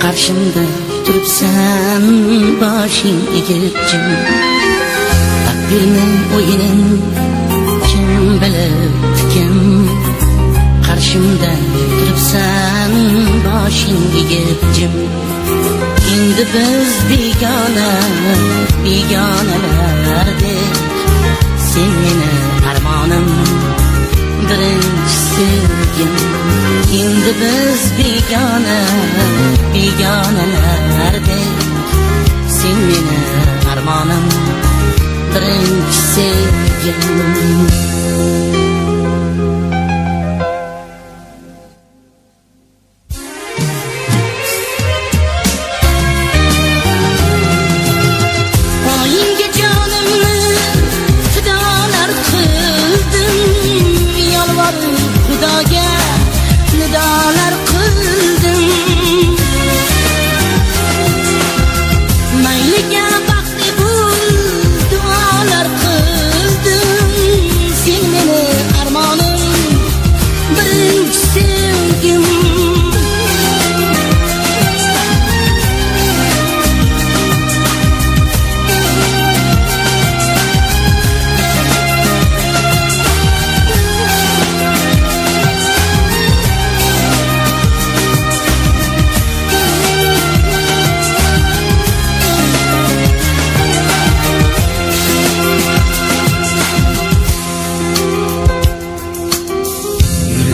Karşımda durupsan başın egilip jim Takdirinin oyunun kim bilir kim Karşımda durupsan başın egilip jim Endi biz begona begonalardik Sen meni armonim birinchi sevgim Endi biz begona begonalardek Sen meni armonim birinchi sevgim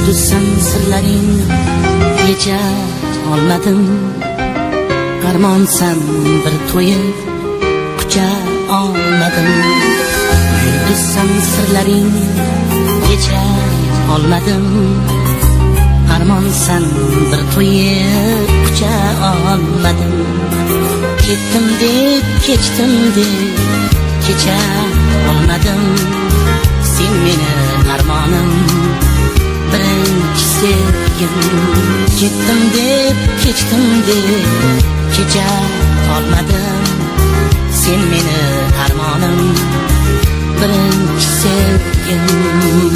Yulduzsan sirlaring yecha olmadim Armonsan bir to'yib qucha olmadim Yulduzsan sirlaring yecha olmadim Armonsan bir to'yib qucha olmadim Ketdim deb kechdim deb kecha olmadim Sen meni armonim birinchi sevgim ketdim deb kechdim deb kecha qolmadim sen meni armonim birinchi sevgim.